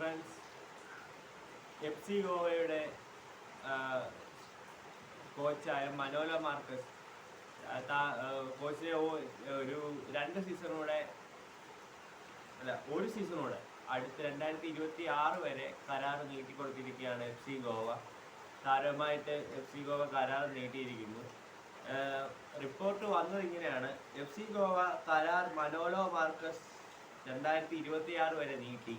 Friends F C ഗോവയുടെ കോച്ചായ മനോല Marcus കോച്ചിനെ ഒരു രണ്ട് സീസണൂടെ അല്ല ഒരു സീസണൂടെ അടുത്ത രണ്ടായിരത്തി ഇരുപത്തി ആറ് വരെ കരാർ നീട്ടിക്കൊടുത്തിരിക്കുകയാണ് എഫ് സി ഗോവ. താരമായിട്ട് എഫ് സി ഗോവ കരാർ നീട്ടിയിരിക്കുന്നു. റിപ്പോർട്ട് വന്നത് ഇങ്ങനെയാണ്. എഫ് സി ഗോവ കരാർ മനോലോ മാർക്കസ് രണ്ടായിരത്തി ഇരുപത്തി ആറ് വരെ നീട്ടി.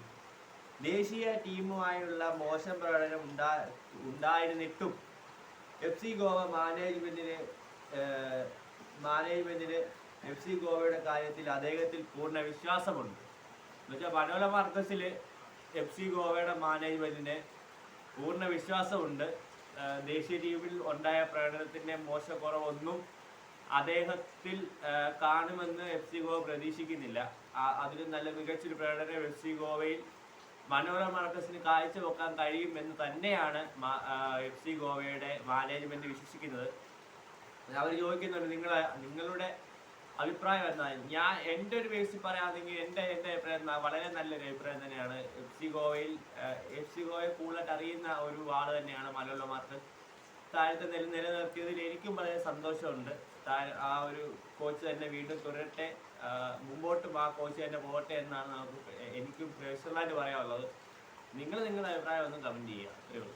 ദേശീയ ടീമുമായുള്ള മോശം പ്രകടനം ഉണ്ടാ ഉണ്ടായിരുന്നിട്ടും എഫ് സി ഗോവ മാനേജ്മെന്റിന് മാനേജ്മെന്റിന് എഫ് സി ഗോവയുടെ കാര്യത്തിൽ അദ്ദേഹത്തിൽ പൂർണ വിശ്വാസമുണ്ട്. എന്നുവെച്ചാൽ മനോല മാർക്കസിൽ എഫ് സി ഗോവയുടെ മാനേജ്മെന്റിന് പൂർണ വിശ്വാസമുണ്ട്. ദേശീയ ടീമിൽ ഉണ്ടായ പ്രകടനത്തിന്റെ മോശക്കുറവൊന്നും അദ്ദേഹത്തിൽ കാണുമെന്ന് എഫ് സി ഗോവ പ്രതീക്ഷിക്കുന്നില്ല. അതിലും നല്ല മികച്ചൊരു പ്രകടനം എഫ് സി ഗോവയിൽ മനോരമ മാർക്കസിന് കാഴ്ചവെക്കാൻ കഴിയുമെന്ന് തന്നെയാണ് എഫ് സി ഗോവയുടെ മാനേജ്മെന്റ് വിശ്വസിക്കുന്നത്. അവർ ചോദിക്കുന്നുണ്ട് നിങ്ങൾ നിങ്ങളുടെ അഭിപ്രായം എന്നാൽ ഞാൻ എന്റെ ഒരു ബേസിൽ പറയാമെങ്കിൽ എന്റെ എന്റെ അഭിപ്രായം വളരെ നല്ലൊരു അഭിപ്രായം തന്നെയാണ്. എഫ് സി ഗോവയിൽ എഫ് സി ഗോവയെ കൂടുതലായിട്ട് അറിയുന്ന ഒരു ആൾ തന്നെയാണ് മനോരമ മാർക്കസ് താഴത്തെ നില നിലനിർത്തിയതിൽ എനിക്കും വളരെ സന്തോഷമുണ്ട്. ആ ഒരു കോച്ച് തന്നെ വീണ്ടും തുടരട്ടെ. മുമ്പോട്ടും ആ കോച്ച് തന്നെ പോകട്ടെ എന്നാണ് നമുക്ക് എനിക്കും പേഴ്സണലായിട്ട് പറയാനുള്ളത്. നിങ്ങൾ നിങ്ങളുടെ അഭിപ്രായം ഒന്ന് കമന്റ് ചെയ്യുക. അത്രയേ ഉള്ളൂ.